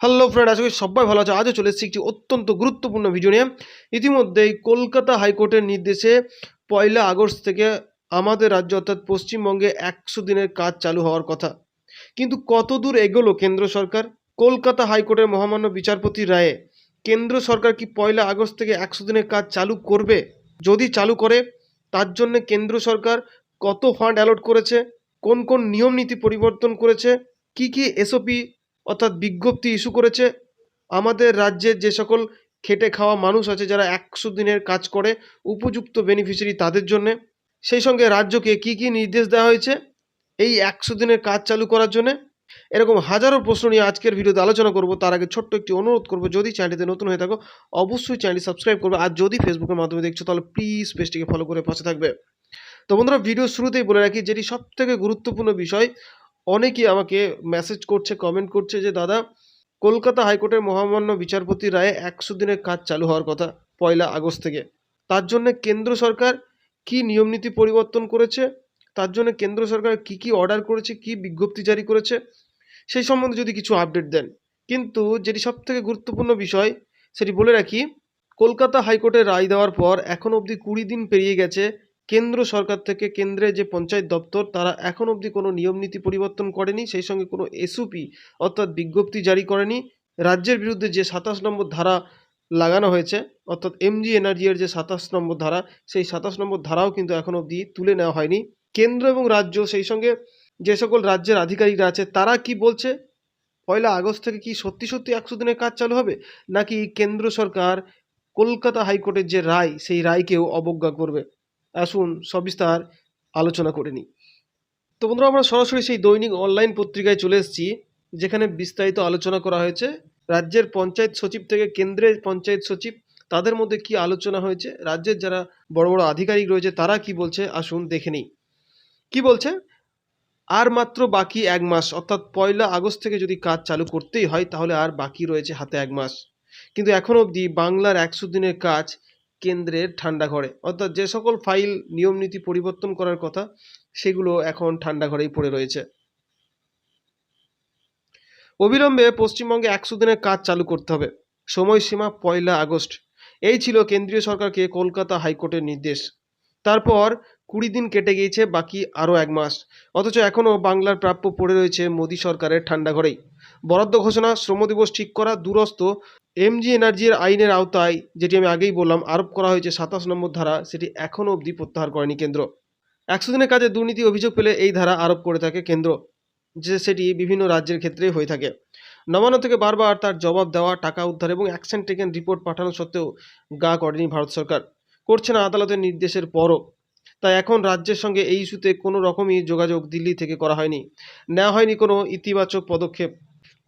Hello friend আজকে সবাই ভালো আছে। আজও চলে এসেছি একটি অত্যন্ত গুরুত্বপূর্ণ ভিডিও নিয়ে। ইতিমধ্যেই কলকাতা হাইকোর্টের নির্দেশে পয়লা আগস্ট থেকে আমাদের রাজ্য অর্থাৎ পশ্চিমবঙ্গে একশো দিনের কাজ চালু হওয়ার কথা। কিন্তু কত দূর এগোলো কেন্দ্র সরকার? কলকাতা হাইকোর্টের মহামান্য বিচারপতি রায়ে, কেন্দ্র সরকার কি পয়লা আগস্ট থেকে একশো দিনের কাজ চালু করবে? যদি চালু করে, তার জন্য কেন্দ্র সরকার কত ফান্ড অ্যালট করেছে? কোন কোন নিয়ম নীতি পরিবর্তন করেছে? কি কি এসওপি অর্থাৎ বিজ্ঞপ্তি ইস্যু করেছে, আমাদের রাজ্যের যে সকল খেটে খাওয়া মানুষ আছে যারা একশো দিনের কাজ করে, উপযুক্ত বেনিফিশিয়ারি তাদের জন্যে। সেই সঙ্গে রাজ্যকে কি কি নির্দেশ দেওয়া হয়েছে, এই একশো দিনের কাজ চালু করার জন্য। এরকম হাজারো প্রশ্ন নিয়ে আজকের ভিডিওতে আলোচনা করব, তার আগে ছোট্ট একটি অনুরোধ করব, যদি চ্যানেলটিতে নতুন হয়ে থাকো, অবশ্যই চ্যানেলটি সাবস্ক্রাইব করবে, আর যদি ফেসবুকের মাধ্যমে দেখছ, তাহলে প্লিজ পেজটিকে ফলো করে পাশে থাকবে। তো বন্ধুরা ভিডিও শুরুতেই বলে রাখি, যেটি সব থেকে গুরুত্বপূর্ণ বিষয় অনেকেই আমাকে মেসেজ করছে কমেন্ট করছে যে, দাদা, কলকাতা হাইকোর্টের মহামান্য বিচারপতি রায়ে একশো দিনের কাজ চালু হওয়ার কথা, পয়লা আগস্ট থেকে। তার জন্য কেন্দ্র সরকার কি নিয়মনীতি পরিবর্তন করেছে? তার জন্য কেন্দ্র সরকার কি কি অর্ডার করেছে? কি বিজ্ঞপ্তি জারি করেছে? সেই সম্বন্ধে যদি কিছু আপডেট দেন। কিন্তু যেটি সব থেকে গুরুত্বপূর্ণ বিষয়, সেটি বলে রাখি, কলকাতা হাইকোর্টের রায় দেওয়ার পর এখন অবধি কুড়ি দিন পেরিয়ে গেছে কেন্দ্র সরকার থেকে কেন্দ্রের যে পঞ্চায়েত দপ্তর, তারা এখন অবধি কোনো নিয়ম নীতি পরিবর্তন করেনি, সেই সঙ্গে কোনো এসওপি অর্থাৎ বিজ্ঞপ্তি জারি করেনি। রাজ্যের বিরুদ্ধে যে সাতাশ নম্বর ধারা লাগানো হয়েছে, অর্থাৎ এমজি এনার্জির যে সাতাশ নম্বর ধারা, সেই সাতাশ নম্বর ধারাও কিন্তু এখন অবধি তুলে নেওয়া হয়নি। কেন্দ্র এবং রাজ্য, সেই সঙ্গে যে সকল রাজ্যের আধিকারিকরা আছে, তারা কি বলছে? পয়লা আগস্ট থেকে কি সত্যি সত্যি একশো দিনের কাজ চালু হবে? নাকি কেন্দ্র সরকার কলকাতা হাইকোর্টের যে রায়, সেই রায়কেও অবজ্ঞা করবে? আসুন সবিস্তার আলোচনা করে নিই। তো বন্ধুরা, আমরা সরাসরি সেই দৈনিক অনলাইন পত্রিকায় চলে এসেছি, যেখানে বিস্তারিত আলোচনা করা হয়েছে। রাজ্যের পঞ্চায়েত সচিব থেকে কেন্দ্রের পঞ্চায়েত সচিব, তাদের মধ্যে কি আলোচনা হয়েছে, রাজ্যের যারা বড় বড় আধিকারিক রয়েছে, তারা কি বলছে, আসুন দেখে নিই। কি বলছে? আর মাত্র বাকি এক মাস, অর্থাৎ পয়লা আগস্ট থেকে যদি কাজ চালু করতেই হয়, তাহলে আর বাকি রয়েছে হাতে এক মাস। কিন্তু এখন অবধি বাংলার একশো দিনের কাজ কেন্দ্রের ঠান্ডা ঘরে। অর্থাৎ যে সকল ফাইল নিয়ম নীতি পরিবর্তন করার কথা, সেগুলো এখন ঠান্ডা ঘরেই পড়ে রয়েছে। অবিলম্বে পশ্চিমবঙ্গে একশো দিনের কাজ চালু করতে হবে। সময়সীমা পয়লা আগস্ট। এই ছিল কেন্দ্রীয় সরকারকে কলকাতা হাইকোর্টের নির্দেশ। তারপর কুড়ি দিন কেটে গিয়েছে, বাকি আরও এক মাস। অথচ এখনও বাংলার প্রাপ্য পড়ে রয়েছে মোদী সরকারের ঠান্ডা ঘরেই। বরাদ্দ ঘোষণা, শ্রম দিবস ঠিক করা দূরস্থ এমজি এনার্জির আইনের আওতায়, যেটি আমি আগেই বললাম, আরোপ করা হয়েছে সাতাশ নম্বর ধারা, সেটি এখনও অবধি প্রত্যাহার করেনি কেন্দ্র। একশো দিনের কাজে দুর্নীতি অভিযোগ পেলে এই ধারা আরোপ করে থাকে কেন্দ্র, যে সেটি বিভিন্ন রাজ্যের ক্ষেত্রে হয়ে থাকে। নবান্ন থেকে বারবার তার জবাব দেওয়া, টাকা উদ্ধার এবং অ্যাকশন টেকেন রিপোর্ট পাঠানো সত্ত্বেও গা করেনি ভারত সরকার। করছে না আদালতের নির্দেশের পরও। তাই এখন রাজ্যের সঙ্গে এই ইস্যুতে কোনো রকমই যোগাযোগ দিল্লি থেকে করা হয়নি। নেওয়া হয়নি কোনো ইতিবাচক পদক্ষেপ।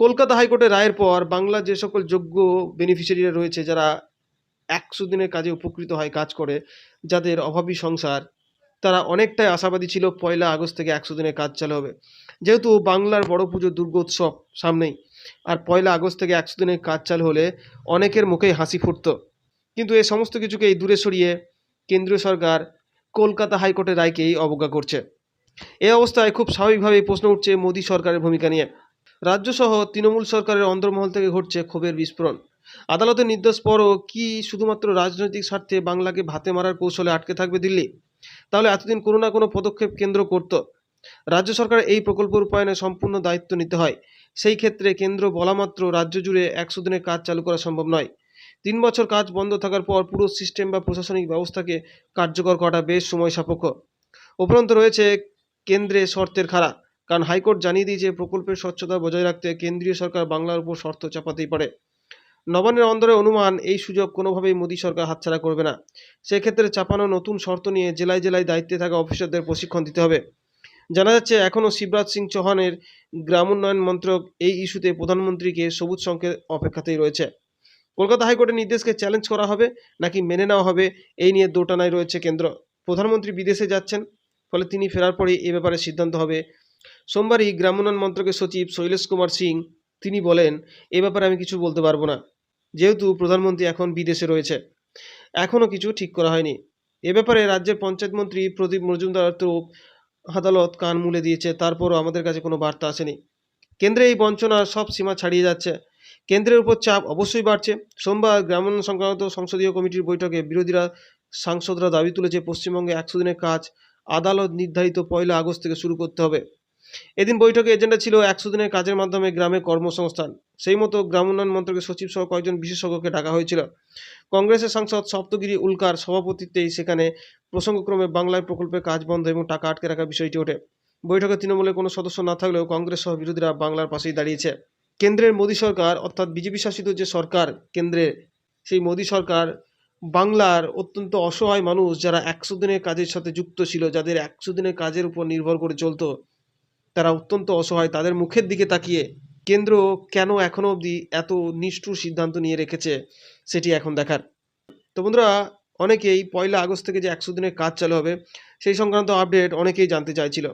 কলকাতা হাইকোর্টের রায়ের পর বাংলার যে সকল যোগ্য বেনিফিশিয়ারিরা রয়েছে, যারা একশো দিনের কাজে উপকৃত হয় কাজ করে, যাদের অভাবী সংসার, তারা অনেকটাই আশাবাদী ছিল পয়লা আগস্ট থেকে একশো দিনের কাজ চালু হবে। যেহেতু বাংলার বড় পুজো দুর্গোৎসব সামনেই, আর পয়লা আগস্ট থেকে একশো দিনের কাজ চালু হলে অনেকের মুখেই হাসি ফুটত। কিন্তু এই সমস্ত কিছুকেই দূরে সরিয়ে কেন্দ্রীয় সরকার কলকাতা হাইকোর্টের রায়কেই অবজ্ঞা করছে। এই অবস্থায় খুব স্বাভাবিকভাবেই প্রশ্ন উঠছে মোদী সরকারের ভূমিকা নিয়ে। রাজ্যসহ তৃণমূল সরকারের অন্দরমহল থেকে ঘটছে ক্ষোভের বিস্ফোরণ। আদালতের নির্দেশ পরও কি শুধুমাত্র রাজনৈতিক স্বার্থে বাংলাকে ভাতে মারার কৌশলে আটকে থাকবে দিল্লি? তাহলে এতদিন কোনো না কোনো পদক্ষেপ কেন্দ্র করত। রাজ্য সরকার এই প্রকল্প রূপায়ণে সম্পূর্ণ দায়িত্ব নিতে হয়। সেই ক্ষেত্রে কেন্দ্র বলামাত্র রাজ্য জুড়ে একশো দিনের কাজ চালু করা সম্ভব নয়। তিন বছর কাজ বন্ধ থাকার পর পুরো সিস্টেম বা প্রশাসনিক ব্যবস্থাকে কার্যকর করাটা বেশ সময় সাপেক্ষ উপরন্ত রয়েছে কেন্দ্রে শর্তের খাড়া, কারণ হাইকোর্ট জানিয়ে দিয়েছে প্রকল্পের স্বচ্ছতা বজায় রাখতে কেন্দ্রীয় সরকার বাংলার উপর শর্ত চাপাতেই পারে। নবান্নের অন্দরে অনুমান, এই সুযোগ কোনোভাবেই মোদী সরকার হাতছাড়া করবে না। সেক্ষেত্রে চাপানো নতুন শর্ত নিয়ে জেলায় জেলায় দায়িত্বে থাকা অফিসারদের প্রশিক্ষণ দিতে হবে। জানা যাচ্ছে, এখনও শিবরাজ সিং চৌহানের গ্রামোন্নয়ন মন্ত্রক এই ইস্যুতে প্রধানমন্ত্রীকে সবুজ সংকেত অপেক্ষাতেই রয়েছে। কলকাতা হাইকোর্টের নির্দেশকে চ্যালেঞ্জ করা হবে নাকি মেনে নেওয়া হবে? এই নিয়ে দোটানায় রয়েছে কেন্দ্র। প্রধানমন্ত্রী বিদেশে যাচ্ছেন, ফলে তিনি ফেরার পরেই এ ব্যাপারে সিদ্ধান্ত হবে। সোমবারই গ্রামোন্নয়ন মন্ত্রকের সচিব শৈলেশ কুমার সিং, তিনি বলেন, এ ব্যাপারে আমি কিছু বলতে পারব না। যেহেতু প্রধানমন্ত্রী এখন বিদেশে রয়েছে এখনও কিছু ঠিক করা হয়নি। এ ব্যাপারে রাজ্যের পঞ্চায়েত মন্ত্রী প্রদীপ মজুমদার তো আদালত কান মুলে দিয়েছে, তারপরও আমাদের কাছে কোনো বার্তা আসেনি। কেন্দ্রে এই বঞ্চনা সব সীমা ছাড়িয়ে যাচ্ছে। কেন্দ্রের উপর চাপ অবশ্যই বাড়ছে। সোমবার গ্রামীণ সংক্রান্ত সংসদীয় কমিটির বৈঠকে বিরোধীরা, সাংসদরা দাবি তুলেছে, পশ্চিমবঙ্গে একশো দিনের কাজ আদালত নির্ধারিত পয়লা আগস্ট থেকে শুরু করতে হবে। এদিন বৈঠকে এজেন্ডা ছিল একশো দিনের কাজের মাধ্যমে গ্রামে কর্মসংস্থান। সেই মতো গ্রাম উন্নয়ন মন্ত্রকের সচিব সহ কয়েকজন বিশেষজ্ঞকে ডাকা হয়েছিল। কংগ্রেসের সাংসদ সপ্তগিরি উল্কার সভাপতিত্বেই সেখানে প্রসঙ্গক্রমে বাংলায় প্রকল্পের কাজ বন্ধ এবং টাকা আটকে রাখার বিষয়টি ওঠে। বৈঠকে তৃণমূলের কোনো সদস্য না থাকলেও কংগ্রেস সহ বিরোধীরা বাংলার পাশেই দাঁড়িয়েছে। কেন্দ্রের মোদী সরকার, অর্থাৎ বিজেপি শাসিত যে সরকার কেন্দ্রে, সেই মোদী সরকার বাংলার অত্যন্ত অসহায় মানুষ যারা একশো দিনের কাজের সাথে যুক্ত ছিল, যাদের একশো দিনের কাজের উপর নির্ভর করে চলতো, তারা অত্যন্ত অসহায়। তাদের মুখের দিকে তাকিয়ে কেন্দ্র কেন এখনও অবধি এত নিষ্ঠুর সিদ্ধান্ত নিয়ে রেখেছে, সেটি এখন দেখার। তো বন্ধুরা, অনেকেই পয়লা আগস্ট থেকে যে একশো দিনের কাজ চালু হবে, সেই সংক্রান্ত আপডেট অনেকেই জানতে চাইছিল।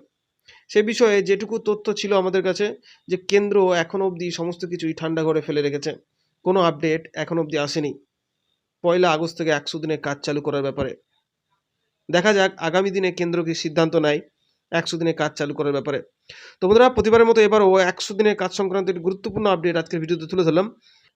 সে বিষয়ে যেটুকু তথ্য ছিল আমাদের কাছে, যে কেন্দ্র এখন অবধি সমস্ত কিছুই ঠান্ডা করে ফেলে রেখেছে। কোনো আপডেট এখন অবধি আসেনি। পয়লা আগস্ট থেকে একশো দিনের কাজ চালু করার ব্যাপারে। দেখা যাক আগামী দিনে কেন্দ্র কি সিদ্ধান্ত নেয় একশো দিনের কাজ চালু করার ব্যাপারে। তো বন্ধুরা, প্রতিবারের মতো এবারও একশো দিনের কাজ সংক্রান্ত একটি গুরুত্বপূর্ণ আপডেট আজকের ভিডিওতে তুলে ধরলাম।